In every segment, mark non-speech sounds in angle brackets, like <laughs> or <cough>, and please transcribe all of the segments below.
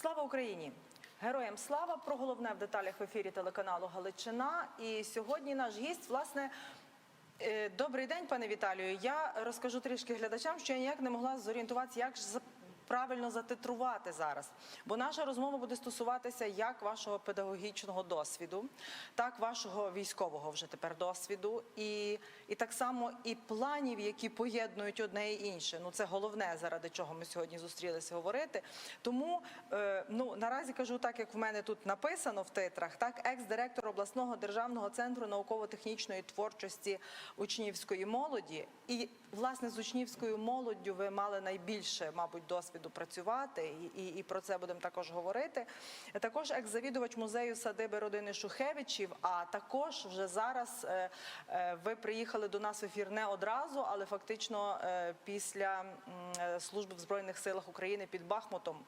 Слава Україні! Героям слава про головне в деталях в ефірі телеканалу Галичина. І сьогодні наш гість, власне, е, добрий день, пане Віталію. Я розкажу трішки глядачам, що я ніяк не могла зорієнтуватися, як ж правильно затитрувати зараз. Бо наша розмова буде стосуватися як вашого педагогічного досвіду, так вашого військового вже тепер досвіду, і, і так само і планів, які поєднують одне і інше. Ну це головне, заради чого ми сьогодні зустрілися говорити. Тому е, ну наразі кажу так, як в мене тут написано в титрах, так екс-директор обласного державного центру науково-технічної творчості учнівської молоді, і власне з учнівською молоддю ви мали найбільше, мабуть, досвіду і, і, і про це будемо також говорити. Також екс-завідувач музею садиби родини Шухевичів. А також вже зараз е, е, ви приїхали до нас в ефір не одразу, але фактично е, після служби в збройних силах України під Бахмутом.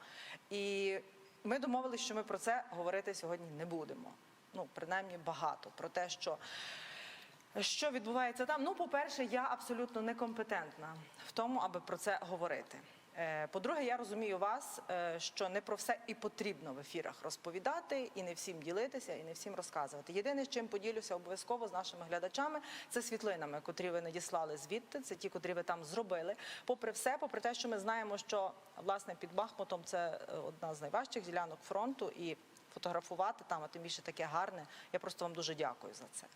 І ми домовилися, що ми про це говорити сьогодні не будемо. Ну, принаймні, багато про те, що. Що відбувається там? Ну, по-перше, я абсолютно некомпетентна в тому, аби про це говорити. Е, По-друге, я розумію вас, е, що не про все і потрібно в ефірах розповідати, і не всім ділитися, і не всім розказувати. Єдине, з чим поділюся обов'язково з нашими глядачами, це світлинами, котрі ви надіслали звідти. Це ті, котрі ви там зробили. Попри все, попри те, що ми знаємо, що власне під Бахмутом це е, одна з найважчих ділянок фронту, і фотографувати там, а тим більше таке гарне. Я просто вам дуже дякую за це.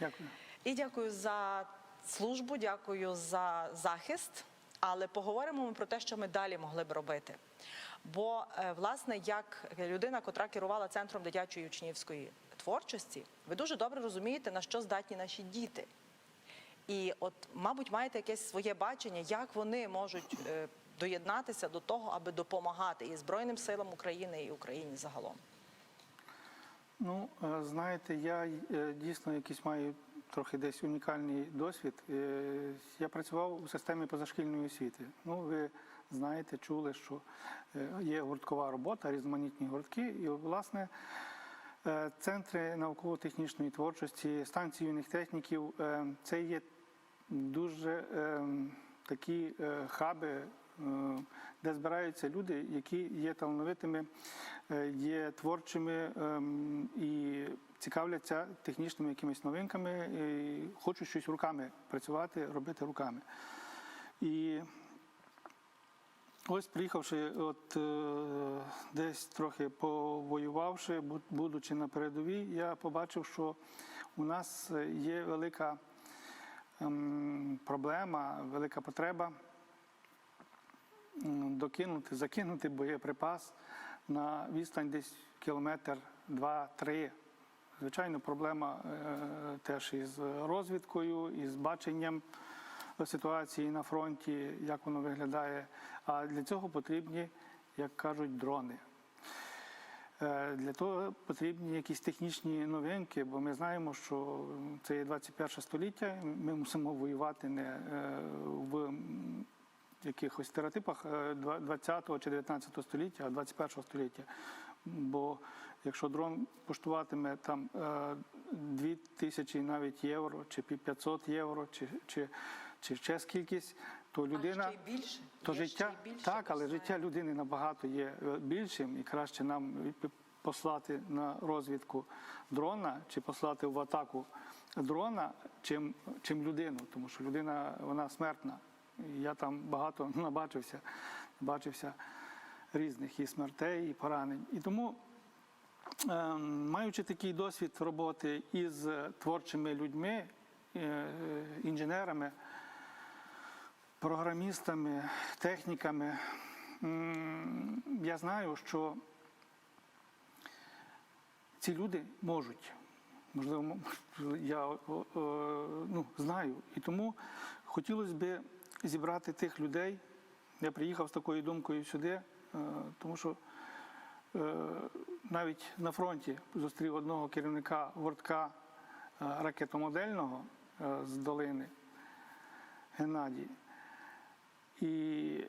Дякую. І дякую за службу, дякую за захист. Але поговоримо ми про те, що ми далі могли б робити. Бо, е, власне, як людина, котра керувала центром дитячої учнівської творчості, ви дуже добре розумієте, на що здатні наші діти. І от, мабуть, маєте якесь своє бачення, як вони можуть е, доєднатися до того, аби допомагати і Збройним силам України, і Україні загалом. Ну, е, знаєте, я дійсно якийсь маю трохи десь унікальний досвід. Е, Я працював у системі позашкільної освіти. Ну, ви знаєте, чули, що е, є гурткова робота, різноманітні гуртки, і власне. е, Центри науково-технічної творчості, станції юних техніків це є дуже такі хаби, де збираються люди, які є талановитими, є творчими ем, і цікавляться технічними якимись новинками, і хочуть щось руками працювати, робити руками. І Ось приїхавши, от е, десь трохи повоювавши, будучи на передовій, я побачив, що у нас є велика ем, проблема, велика потреба докинути, закинути боєприпас на відстань десь кілометр, два-три. Звичайно, проблема е, теж із розвідкою, із баченням ситуації на фронті, як воно виглядає. А для цього потрібні, як кажуть, дрони. Е, Для того потрібні якісь технічні новинки, бо ми знаємо, що це є 21 століття. Ми мусимо воювати не е, в якихось стереотипах е, 20 чи 19 століття, а 21 століття. Бо якщо дрон коштуватиме там е, 2 тисячі навіть євро, чи 500 євро, чи, чи, чи ще скількись, то людина а ще й більше. то Є життя ще й більше, так, але життя людини набагато є е, більшим, і краще нам послати на розвідку дрона чи послати в атаку дрона, чим, чим людину, тому що людина вона смертна. Я там багато <laughs> набачився, бачився різних і смертей, і поранень. І тому, е, маючи такий досвід роботи із творчими людьми, е, інженерами, програмістами, техніками. Я знаю, що ці люди можуть. Можливо, я ну, знаю. І тому хотілося б зібрати тих людей. Я приїхав з такою думкою сюди, е, тому що е, навіть на фронті зустрів одного керівника гуртка е, ракетомодельного е, з долини Геннадій. І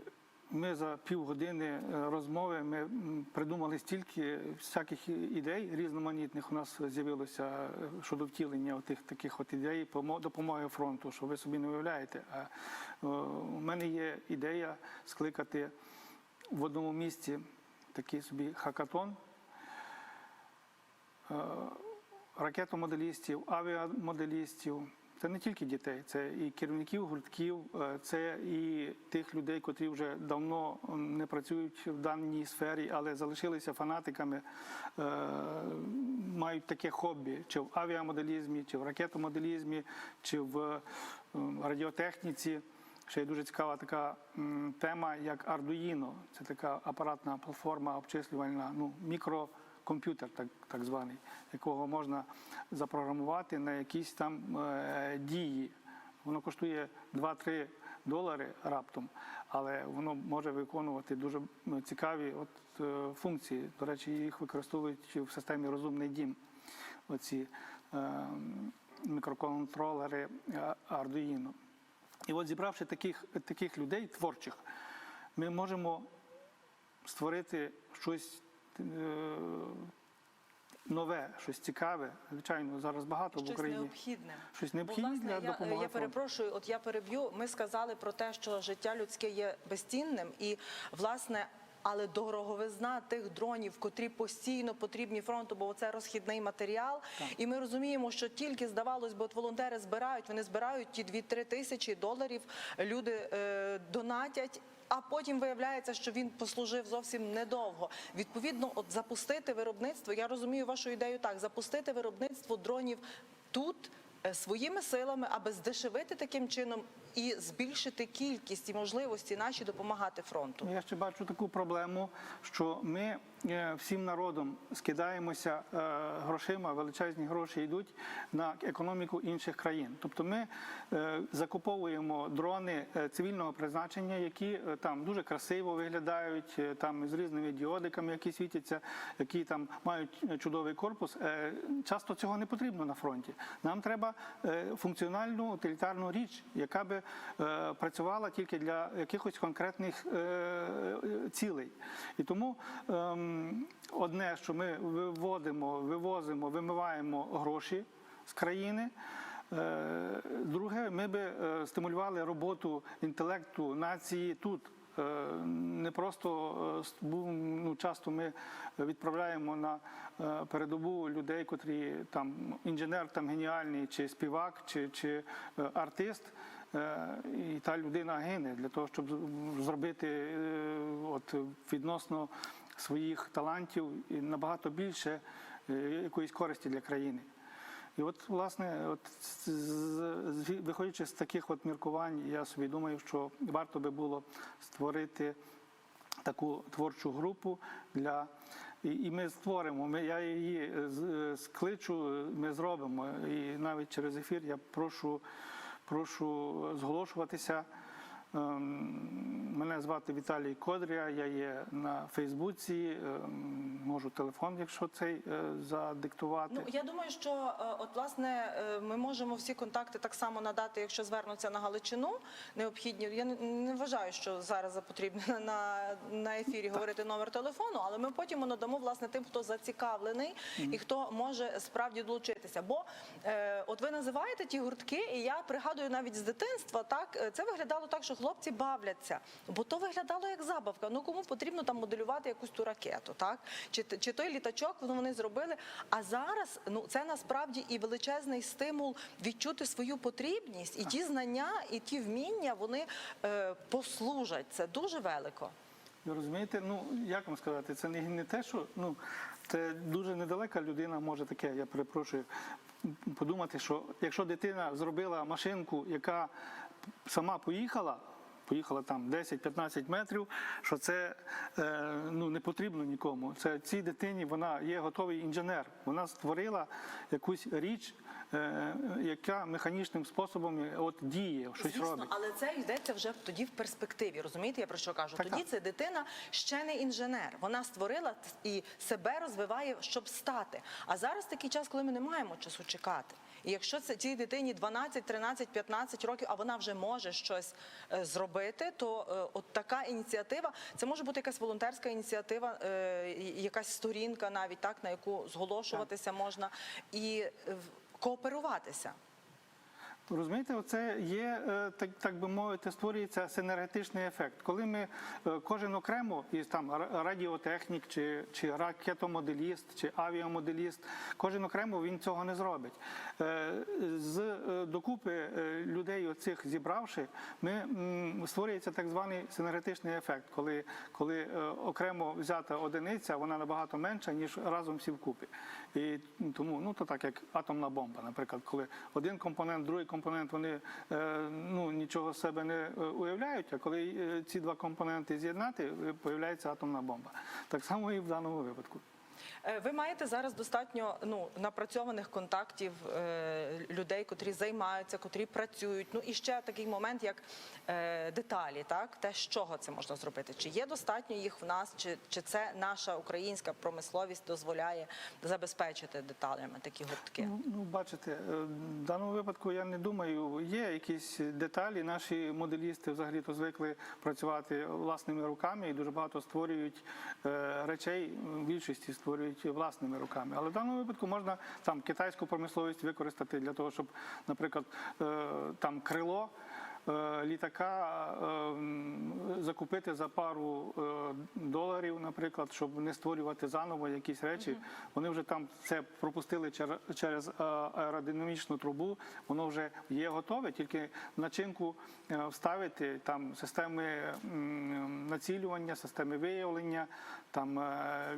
ми за півгодини е, розмови ми придумали стільки всяких ідей різноманітних. У нас з'явилося е, щодо втілення тих таких от ідей допомоги фронту, що ви собі не уявляєте. А е, у мене є ідея скликати в одному місці такий собі хакатон е, ракетомоделістів, авіамоделістів. Це не тільки дітей, це і керівників гуртків, е, це і тих людей, котрі вже давно не працюють в даній сфері, але залишилися фанатиками, е, мають таке хобі, чи в авіамоделізмі, чи в ракетомоделізмі, чи в радіотехніці. Ще є дуже цікава така тема, як Arduino. Це така апаратна платформа обчислювальна, ну, мікрокомп'ютер, так, так званий, якого можна запрограмувати на якісь там е, дії. Воно коштує 2-3 долари раптом, але воно може виконувати дуже цікаві от, е, функції. До речі, їх використовують в системі Розумний дім. Оці е, мікроконтролери Arduino. І от зібравши таких, таких людей творчих, ми можемо створити щось е, нове, щось цікаве. Звичайно, зараз багато в Щось Україні. необхідне. Щось Бо, необхідне власне, для допомоги. я я перепрошую, от я переб'ю. Ми сказали про те, що життя людське є безцінним, і власне. Але дороговизна тих дронів, котрі постійно потрібні фронту, бо це розхідний матеріал. І ми розуміємо, що тільки здавалось би, от волонтери збирають, вони збирають ті 2-3 тисячі доларів. Люди е, донатять. А потім виявляється, що він послужив зовсім недовго. Відповідно, от запустити виробництво. Я розумію вашу ідею так: запустити виробництво дронів тут е, своїми силами, аби здешевити таким чином і збільшити кількість і можливості наші допомагати фронту. Я ще бачу таку проблему, що ми е, всім народом скидаємося е, грошима, величезні гроші йдуть на економіку інших країн. Тобто ми е, закуповуємо дрони цивільного призначення, які там дуже красиво виглядають, там з різними діодиками, які світяться, які там мають чудовий корпус. Часто цього не потрібно на фронті. Нам треба функціональну утилітарну річ, яка би працювала тільки для якихось конкретних е, е, цілей. І тому ем, одне, що ми виводимо, вивозимо, вимиваємо гроші з країни. Е, Друге, ми би е, стимулювали роботу інтелекту нації тут. Е, Не просто е, ну, часто ми відправляємо на е, передову людей, котрі там інженер там геніальний, чи співак, чи, чи е, артист. Е, І та людина гине для того, щоб зробити е, от, відносно своїх талантів і набагато більше е, якоїсь користі для країни. І от, власне, от виходячи з таких от міркувань, я собі думаю, що варто би було створити таку творчу групу для. І ми створимо. Ми, я її скличу, ми зробимо. І навіть через ефір я прошу, прошу зголошуватися. Ем, Мене звати Віталій Кодря, я є на Фейсбуці, ем, можу телефон, якщо цей е, задиктувати. Ну я думаю, що е, от власне е, ми можемо всі контакти так само надати, якщо звернуться на Галичину необхідні. Я не, вважаю, що зараз потрібно на, на ефірі говорити номер телефону, але ми потім надамо власне тим, хто зацікавлений і хто може справді долучитися. Бо е, от ви називаєте ті гуртки, і я пригадую навіть з дитинства, так це виглядало так, що хлопці бавляться, бо то виглядало як забавка. Ну кому потрібно там моделювати якусь ту ракету, так чи, чи той літачок ну, вони зробили. А зараз ну це насправді і величезний стимул відчути свою потрібність, і ті знання, і ті вміння вони е, послужать. Це дуже велико. Ви розумієте, ну як вам сказати, це не, не те, що ну це дуже недалека людина може таке, я перепрошую, подумати, що якщо дитина зробила машинку, яка сама поїхала. Поїхала там 10-15 метрів, що це е, ну, не потрібно нікому. Це цій дитині вона є готовий інженер. Вона створила якусь річ, е, яка механічним способом от діє, щось Звісно, робить. але це йдеться вже тоді в перспективі. Розумієте, я про що кажу? Так, тоді це дитина ще не інженер. Вона створила і себе розвиває, щоб стати. А зараз такий час, коли ми не маємо часу чекати. І якщо це цій дитині 12, 13, 15 років, а вона вже може щось е, зробити, то е, от така ініціатива, це може бути якась волонтерська ініціатива, е, якась сторінка, навіть так на яку зголошуватися можна і кооперуватися. Розумієте, оце є е, так, так би мовити, створюється синергетичний ефект. Коли ми е, кожен окремо, і там радіотехнік, чи, чи ракетомоделіст, чи авіамоделіст, кожен окремо він цього не зробить. Е, З докупи людей, оцих зібравши, ми створюється так званий синергетичний ефект, коли, коли окремо взята одиниця, вона набагато менша, ніж разом всі вкупі. І тому ну то так як атомна бомба, наприклад, коли один компонент, другий компонент, вони е, ну нічого себе не е, уявляють. А коли е, ці два компоненти з'єднати, появляється атомна бомба. Так само і в даному випадку. Е, Ви маєте зараз достатньо ну напрацьованих контактів е, людей, котрі займаються, котрі працюють. Ну і ще такий момент, як е, деталі, так те, з чого це можна зробити? Чи є достатньо їх в нас, чи, чи це наша українська промисловість дозволяє забезпечити деталями такі гуртки? Ну, ну, бачите, в даному випадку я не думаю, є якісь деталі. Наші моделісти взагалі то звикли працювати власними руками і дуже багато створюють речей, більшості створюють власними руками. Але в даному випадку можна там китайську промисловість використати для того, щоб, наприклад, е, там крило. Е, Літака е, закупити за пару е, доларів, наприклад, щоб не створювати заново якісь речі. Вони вже там це пропустили через аеродинамічну трубу. Воно вже є готове, тільки начинку вставити там системи націлювання, системи виявлення, там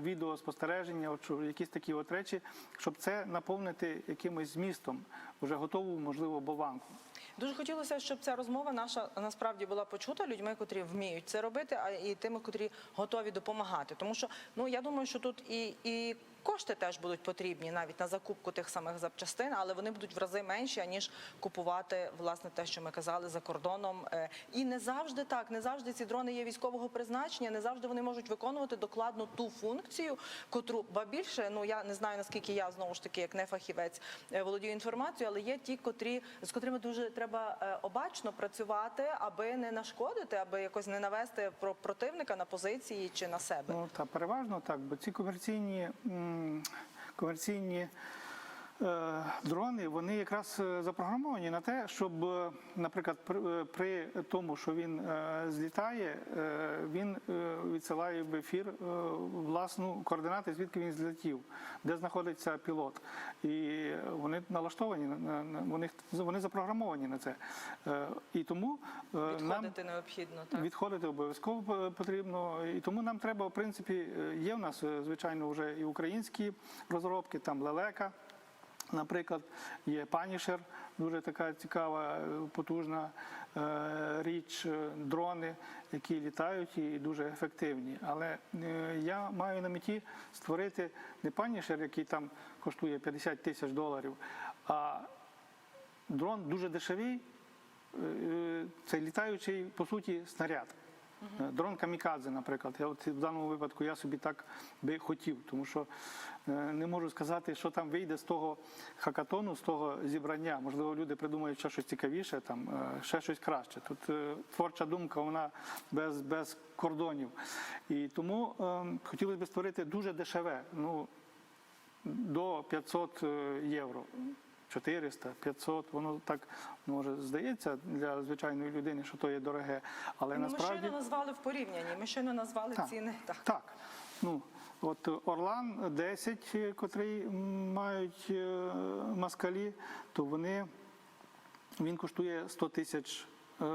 відеоспостереження, якісь такі от речі, щоб це наповнити якимось змістом, вже готову, можливо, болванку. Дуже хотілося, щоб ця розмова наша насправді була почута людьми, котрі вміють це робити, а і тими, котрі готові допомагати. Тому що ну я думаю, що тут і, і кошти теж будуть потрібні навіть на закупку тих самих запчастин, але вони будуть в рази менші, аніж купувати власне те, що ми казали за кордоном. Е, І не завжди так, не завжди ці дрони є військового призначення, не завжди вони можуть виконувати докладно ту функцію, котру ба більше. Ну я не знаю наскільки я знову ж таки, як не фахівець, е, володію інформацією, але є ті, котрі з котрими дуже треба е, обачно працювати, аби не нашкодити, аби якось не навести про противника на позиції чи на себе. Ну та переважно так, бо ці комерційні комерційні дрони вони якраз е, запрограмовані на те, щоб, е, наприклад, при, е, тому, що він е, злітає, е, він е, відсилає в ефір е, власну координати, звідки він злетів, де знаходиться пілот. І вони налаштовані на- на на- вони, вони запрограмовані на це. Е, І тому е, нам Відходити необхідно так. Відходити обов'язково е, потрібно, і тому нам треба, в принципі, е, є в нас е, звичайно вже і українські розробки, там лелека. Наприклад, є панішер, дуже така цікава, е, потужна е, річ, е, дрони, які літають і дуже ефективні. Але я маю на меті створити не панішер, який там коштує 50 тисяч доларів, а дрон дуже дешевий, це літаючий, по суті, снаряд. Е, Дрон камікадзе, наприклад. Я от в даному випадку я собі так би хотів, тому що е, не можу сказати, що там вийде з того хакатону, з того зібрання. Можливо, люди придумають ще щось цікавіше, там е, ще щось краще. Тут творча думка, вона без, без кордонів. І тому хотілося б створити дуже дешеве. Ну, до 500 євро. 400, 500, воно так може здається для звичайної людини, що то є дороге, але Ну, ми насправді щойно назвали в порівнянні. Ми щойно назвали Так. ціни. Так. так. Ну от Орлан 10, е, котрий мають е, москалі, то вони він коштує 100 тисяч е,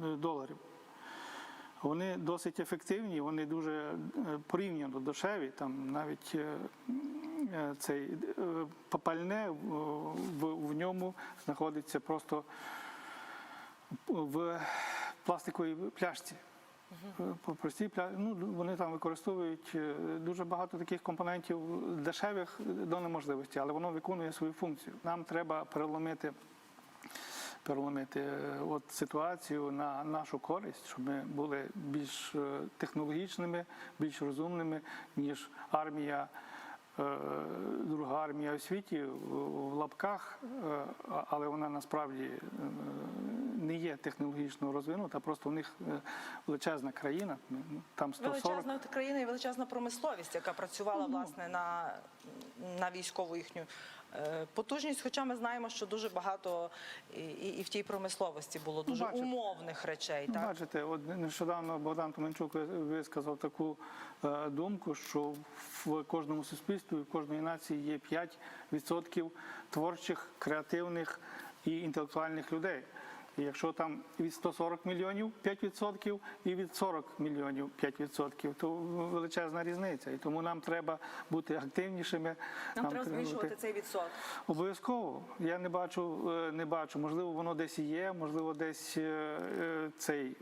доларів. Вони досить ефективні, вони дуже е, порівняно дешеві. Там навіть е, е, цей е, попальне в, в, ньому знаходиться просто в пластиковій пляшці. По простій пля... ну, вони там використовують дуже багато таких компонентів дешевих до неможливості, але воно виконує свою функцію. Нам треба переломити переломити е, от ситуацію на нашу користь, щоб ми були більш е, технологічними, більш розумними, ніж армія. е, Друга армія у світі в лапках, але вона насправді не є технологічно розвинута. Просто в них величезна країна, ну, там 140 Величезна країна і величезна промисловість, яка працювала власне на, на військову їхню потужність, хоча ми знаємо, що дуже багато і, і, в тій промисловості було дуже бачите. умовних речей. Ну, Так? Бачите, от нещодавно Богдан Томенчук висказав таку е, думку, що в кожному суспільстві, в кожної нації є 5% творчих, креативних і інтелектуальних людей. І якщо там від 140 мільйонів 5% і від 40 мільйонів 5%, то величезна різниця. І тому нам треба бути активнішими. Нам треба бути- збільшувати цей відсоток. Обов'язково. Я не бачу, е, не бачу. Можливо, воно десь і є, можливо, десь е, е, цей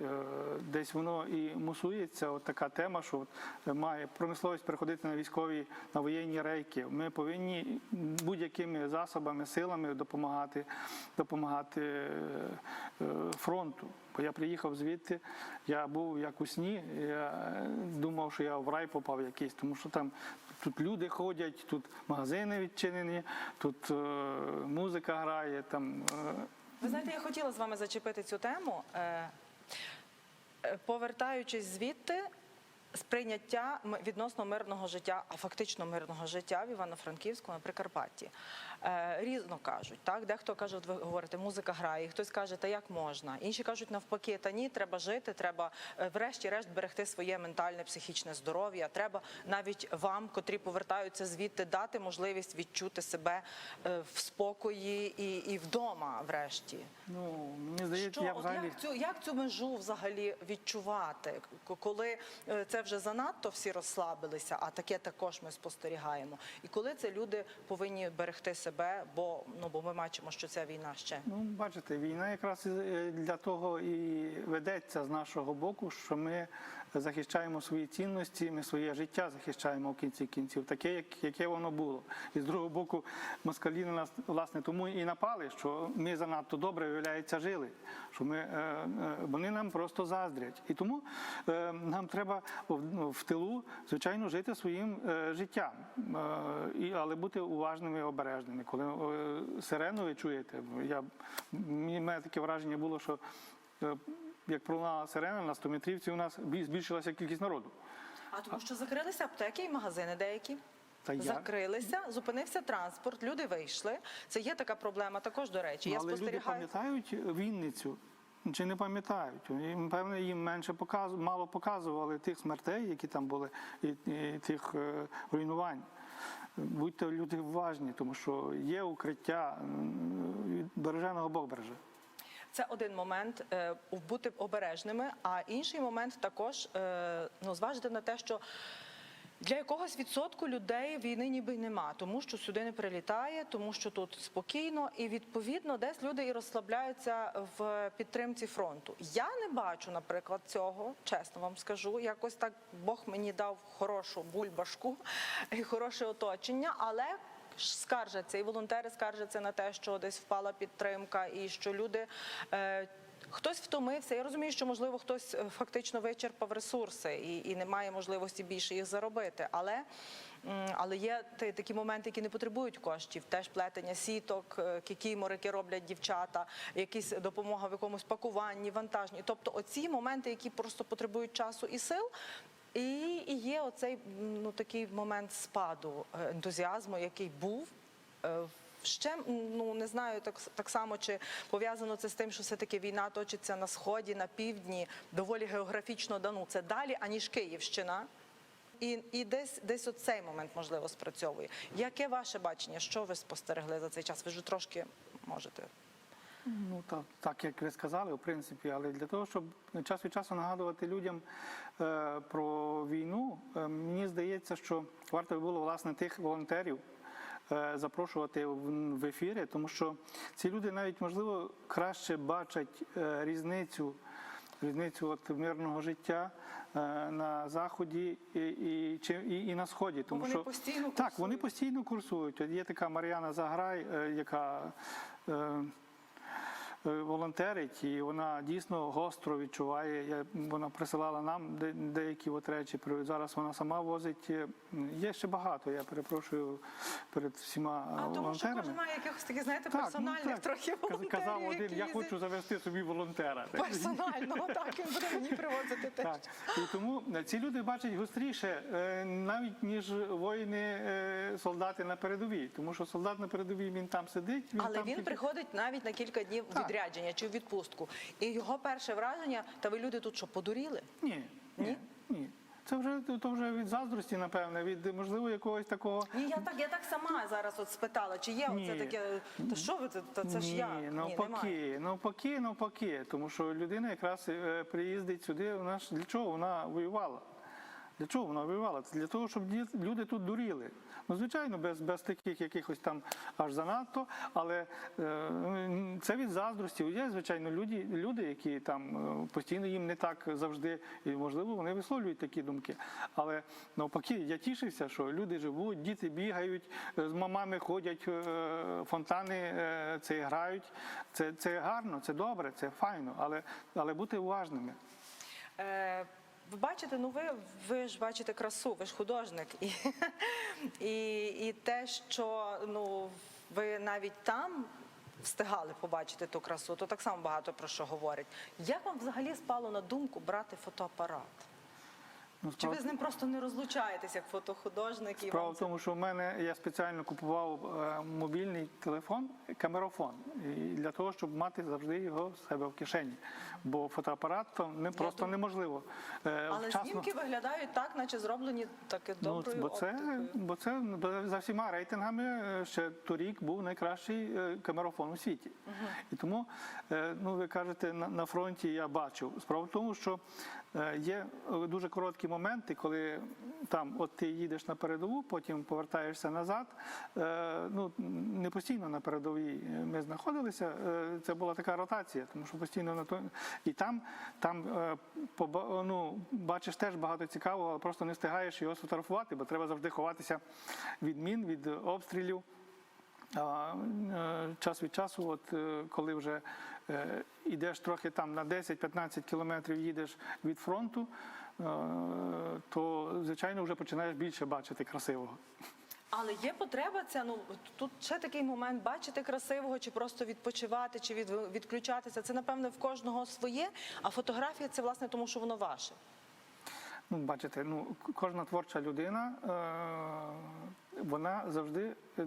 десь воно і мусується. От така тема, що має промисловість переходити на військові на воєнні рейки. Ми повинні будь-якими засобами, силами допомагати, допомагати фронту. Бо я приїхав звідти, я був як у сні. Я е, думав, що я в рай попав якийсь, тому що там тут люди ходять, тут магазини відчинені, тут е, музика грає. Там е, Ви знаєте, я хотіла з вами зачепити цю тему. Е, е, Повертаючись звідти, сприйняття відносно мирного життя, а фактично мирного життя в Івано-Франківську на Прикарпатті. Е, Різно кажуть, так? Дехто каже, от ви говорите, музика грає, хтось каже, та як можна. Інші кажуть навпаки, та ні, треба жити, треба е, врешті-решт берегти своє ментальне, психічне здоров'я. Треба навіть вам, котрі повертаються звідти, дати можливість відчути себе е, в спокої і, і вдома, врешті. ну мені здається, Що, я взагалі. як, цю, як цю межу взагалі відчувати, коли це вже занадто всі розслабилися, а таке також ми спостерігаємо. І коли це люди повинні берегти себе, бо ну бо ми бачимо, що ця війна ще. Ну, бачите, війна якраз е, для того і ведеться з нашого боку, що ми захищаємо свої цінності, ми своє життя захищаємо в кінці кінців, таке, як, яке воно було. І з другого боку, москалі на нас власне тому і напали, що ми занадто добре, виявляється, жили. Що ми, е, е, вони нам просто заздрять. І тому нам треба в, ну, тилу, звичайно, жити своїм життям, але бути уважними і обережними. Коли е, сирену ви чуєте, я, мені- мене таке враження було, що е, як пролунала сирена на 100 метрівці, у нас збільшилася кількість народу. А тому що закрилися аптеки і магазини деякі. Та я- Закрилися, зупинився транспорт, люди вийшли. Це є така проблема також, до речі. Я спостерігаю... Але люди пам'ятають Вінницю. Чи не пам'ятають? Певно, їм менше показ, мало показували тих смертей, які там були, і, і тих е, руйнувань. Будьте люди уважні, тому що є укриття, береженого Бог береже. Це один момент е, бути обережними. А інший момент також е, ну, зважити на те, що для якогось відсотку людей війни ніби й нема, тому що сюди не прилітає, тому що тут спокійно, і відповідно десь люди і розслабляються в підтримці фронту. Я не бачу, наприклад, цього, чесно вам скажу. Якось так Бог мені дав хорошу бульбашку <laughs> і хороше оточення, але скаржаться, і волонтери скаржаться на те, що десь впала підтримка, і що люди. Е, Хтось втомився. Я розумію, що можливо хтось е, фактично вичерпав ресурси і, і не має можливості більше їх заробити. Але, але є такі моменти, які не потребують коштів. Теж плетення сіток, е, кікіморики роблять дівчата, якісь допомога в якомусь пакуванні, вантажні. Тобто, оці моменти, які просто потребують часу і сил. І, і є оцей ну такий момент спаду е, ентузіазму, який був. Е, Ще ну не знаю, так так само чи пов'язано це з тим, що все таки війна точиться на сході, на півдні, доволі географічно дану. Це далі аніж Київщина. І, і десь десь оцей момент можливо спрацьовує. Яке ваше бачення? Що ви спостерегли за цей час? Ви ж трошки можете. Ну так, так як ви сказали, в принципі, але для того, щоб час від часу нагадувати людям е, про війну, е, мені здається, що варто було власне тих волонтерів. Е, Запрошувати в ефіри, тому що ці люди навіть можливо краще бачать е, різницю, різницю от мирного життя е, на заході і, і, і, і на сході. Тому вони що постійно так, вони постійно курсують. От є така Мар'яна Заграй, е, яка е, волонтерить, і вона дійсно гостро відчуває. Вона присилала нам де, деякі от речі. Зараз вона сама возить. Е, Є ще багато. Я перепрошую перед всіма е, А тому що кожен має якихось таких, знаєте, Так, ну, персональних так. трохи волонтерів. Казав один, які я їздять хочу завести собі волонтера. персонально, <laughs> так, він буде мені привозити теж. Так. І тому ці люди бачать гостріше, е, навіть ніж воїни, е, солдати на передовій. Тому що солдат на передовій він там сидить. Він Але там він тільки- приходить навіть на кілька днів Так. Відрядження чи в відпустку. І його перше враження, та ви люди тут що, подуріли? Ні, ні, ні. Це вже то вже від заздрості, напевне, від можливо якогось такого. Ні, я так, я так сама зараз от спитала, чи є Ні. оце таке, та що ви та це ж як? Ні, навпаки, навпаки, навпаки. Тому що людина якраз е, приїздить сюди. Вона ж для чого вона воювала? Для чого вона воювала? Це для того, щоб люди тут дуріли. Ну, звичайно, без, без таких якихось там аж занадто, але е, це від заздрості. Є, звичайно, люди, люди, які там е, постійно їм не так завжди, і можливо, вони висловлюють такі думки. Але навпаки, я тішився, що люди живуть, діти бігають, е, з мамами ходять, е, фонтани е, це грають. Це, це гарно, це добре, це файно, але, але бути уважними. Ви бачите, ну ви, ви ж бачите красу, ви ж художник. І, <laughs> і, і те, що ну, ви навіть там встигали побачити ту красу, то так само багато про що говорить. Як вам взагалі спало на думку брати фотоапарат? Ну, Чи ви з ним просто не розлучаєтесь як фотохудожник? І Справа в тому, що в мене я спеціально купував е, мобільний телефон, камерофон, і для того, щоб мати завжди його в себе в кишені. Бо фотоапарат то не просто дум- неможливо. е, Але вчасно- знімки виглядають так, наче зроблені таки Ну, бо це, оптикою. бо це ну, за всіма рейтингами е, ще торік був найкращий камерофон у світі. І тому, ну ви кажете, на, на фронті я бачив. Справа в тому, що є е, дуже короткі моменти, коли там от ти їдеш на передову, потім повертаєшся назад. Е, Ну не постійно на передовій ми знаходилися. е, Це була така ротація, тому що постійно на то і там, там е, ну, бачиш теж багато цікавого, але просто не встигаєш його сфотографувати, бо треба завжди ховатися від мін, від обстрілів. Е, час від часу, от е, коли вже е, йдеш трохи там на 10-15 кілометрів їдеш від фронту, е, то звичайно вже починаєш більше бачити красивого. Але є потреба ця, ну тут ще такий момент бачити красивого, чи просто відпочивати, чи від, відключатися. Це напевне в кожного своє. А фотографія це власне тому, що воно ваше. Ну, бачите, ну кожна творча людина, е, вона завжди е,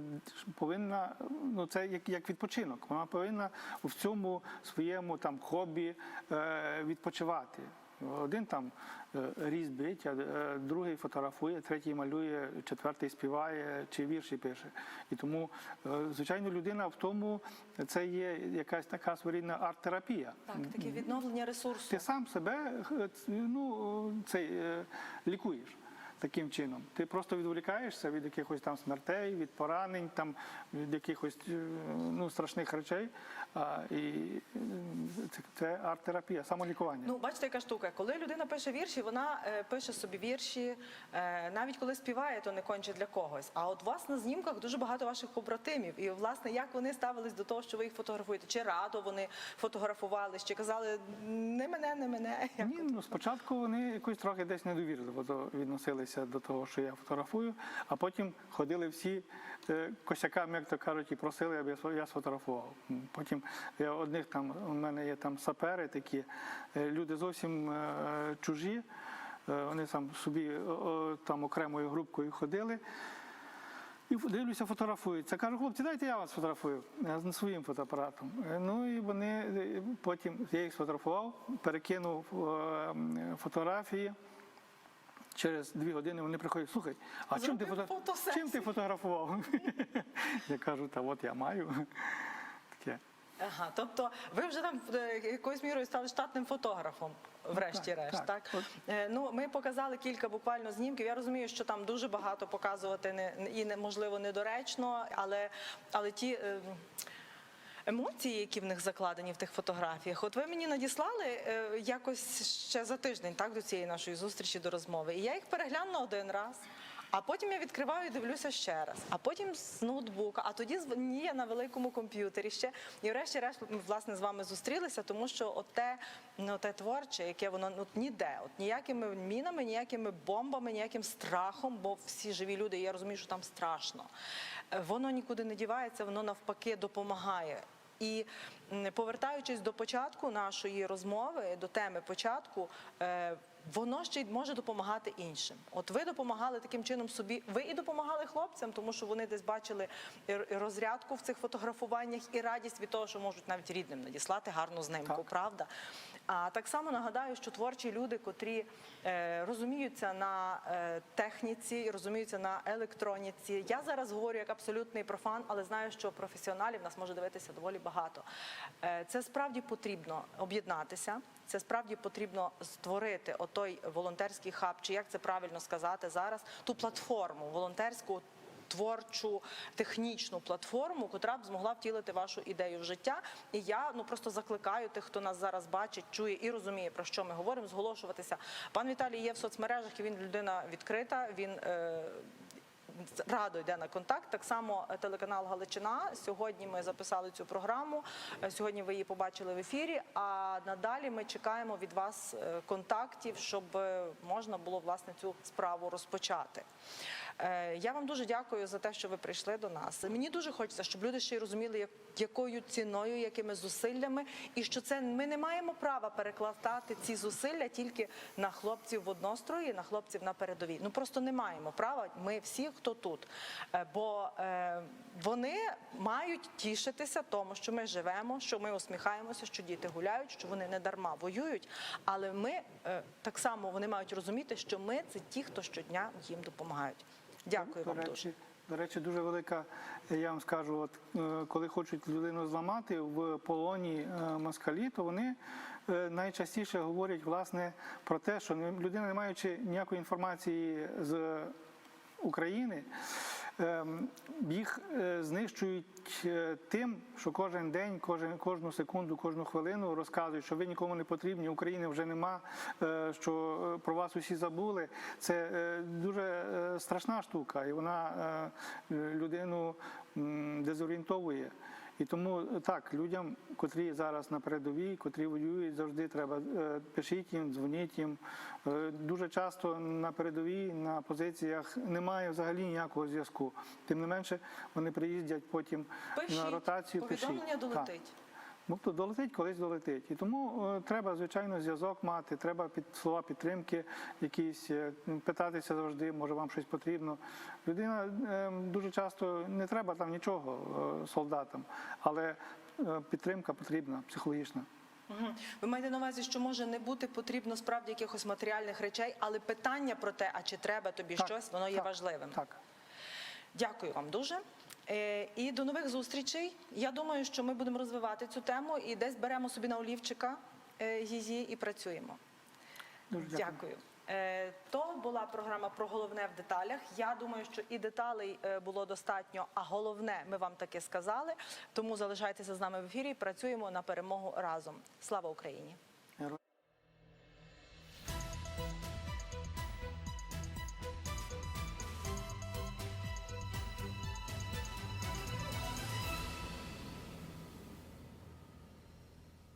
повинна, ну це як, як відпочинок. Вона повинна в цьому своєму там хобі е, відпочивати. Один там е, різьбить, а е, другий фотографує, третій малює, четвертий співає чи вірші пише. І тому, е, звичайно, людина в тому це є якась така своєрідна арт-терапія. Так, таке відновлення ресурсу. Ти сам себе ну, цей, е, лікуєш таким чином. Ти просто відволікаєшся від якихось там смертей, від поранень, там, від якихось е, ну, страшних речей. А, і е, це, це арт-терапія, самолікування. Ну, бачите, яка штука. Коли людина пише вірші, вона е, пише собі вірші. Е, навіть коли співає, то не конче для когось. А от у вас на знімках дуже багато ваших побратимів. І власне, як вони ставились до того, що ви їх фотографуєте? Чи радо вони фотографували, чи казали не мене, не мене? Ні, ну спочатку вони якось трохи десь недовірливо до- відносилися до того, що я фотографую, а потім ходили всі е, косяками, як то кажуть, і просили, аби я сфотографував. Потім я одних там у мене є там сапери такі, е, люди зовсім е, чужі. Вони там собі там окремою групкою ходили. І дивлюся, фотографуються. Кажу, хлопці, дайте я вас фотографую з своїм фотоапаратом. Ну і вони потім я їх сфотографував, перекинув фотографії. Через дві години вони приходять, слухай, а чим ти, фото... чим ти фотографував? <laughs> Я кажу, та от я маю. Таке. Ага, тобто ви вже там е, якоюсь мірою стали штатним фотографом, врешті-решт, так, так? так. Е, Ну, ми показали кілька буквально знімків. Я розумію, що там дуже багато показувати не і неможливо недоречно, але, але ті. Емоції, які в них закладені в тих фотографіях, от ви мені надіслали е, якось ще за тиждень, так, до цієї нашої зустрічі, до розмови. І я їх переглянула один раз. А потім я відкриваю і дивлюся ще раз. А потім з ноутбука, а тоді ні, я на великому комп'ютері ще. І врешті-решт ми власне з вами зустрілися, тому що оте, ну, те творче, яке воно ну, ніде, от ніякими мінами, ніякими бомбами, ніяким страхом, бо всі живі люди, і я розумію, що там страшно. Воно нікуди не дівається, воно навпаки допомагає. І повертаючись до початку нашої розмови, до теми початку, е, воно ще й може допомагати іншим. От ви допомагали таким чином собі. Ви і допомагали хлопцям, тому що вони десь бачили розрядку в цих фотографуваннях і радість від того, що можуть навіть рідним надіслати гарну знимку, Так. правда? А так само нагадаю, що творчі люди, котрі е, розуміються на е, техніці, розуміються на електроніці. Я зараз говорю як абсолютний профан, але знаю, що професіоналів нас може дивитися доволі багато. Е, це справді потрібно об'єднатися. Це справді потрібно створити отой волонтерський хаб, чи як це правильно сказати зараз, ту платформу волонтерську творчу технічну платформу, котра б змогла втілити вашу ідею в життя. І я ну просто закликаю тих, хто нас зараз бачить, чує і розуміє про що ми говоримо, зголошуватися. Пан Віталій є в соцмережах. і Він людина відкрита. Він е, радо йде на контакт. Так само е, телеканал Галичина. Сьогодні ми записали цю програму. е, Сьогодні ви її побачили в ефірі. А надалі ми чекаємо від вас е, контактів, щоб можна було власне цю справу розпочати. Я вам дуже дякую за те, що ви прийшли до нас. Мені дуже хочеться, щоб люди ще й розуміли, якою ціною, якими зусиллями, і що це ми не маємо права перекладати ці зусилля тільки на хлопців в однострої, на хлопців на передовій. Ну просто не маємо права. Ми всі, хто тут, Е, бо е, вони мають тішитися тому, що ми живемо, що ми усміхаємося, що діти гуляють, що вони не дарма воюють. Але ми е, так само вони мають розуміти, що ми це ті, хто щодня їм допомагають. Дякую До вам дуже. до речі, дуже велика, я вам скажу, от коли хочуть людину зламати в полоні москалі, то вони найчастіше говорять власне про те, що людина, не маючи ніякої інформації з України, ем, їх е, знищують е, тим, що кожен день, кожен, кожну секунду, кожну хвилину розказують, що ви нікому не потрібні, України вже нема, е, що про вас усі забули. Це дуже страшна штука, і вона людину дезорієнтовує. І тому е, так, людям, котрі зараз на передовій, котрі воюють, завжди треба е, пишіть їм, дзвоніть їм. Е, Дуже часто на передовій, на позиціях немає взагалі ніякого зв'язку. Тим не менше, вони приїздять потім на ротацію. повідомлення пишіть. Так. Ну, то долетить, колись долетить. І тому е, треба, звичайно, зв'язок мати, треба під слова підтримки, якісь е, питатися завжди, може вам щось потрібно. Людина е, дуже часто не треба там нічого е, солдатам, але е, підтримка потрібна, психологічна. Ви маєте на увазі, що може не бути потрібно справді якихось матеріальних речей, але питання про те, а чи треба тобі Так, щось, воно є так, важливим. Так. Дякую вам дуже. Е, І до нових зустрічей. Я думаю, що ми будемо розвивати цю тему і десь беремо собі на олівчика е, її і працюємо. Дуже дякую. Дякую. Е, То була програма про головне в деталях. Я думаю, що і деталей було достатньо, а головне ми вам таки сказали. Тому залишайтеся з нами в ефірі. Працюємо на перемогу разом. Слава Україні!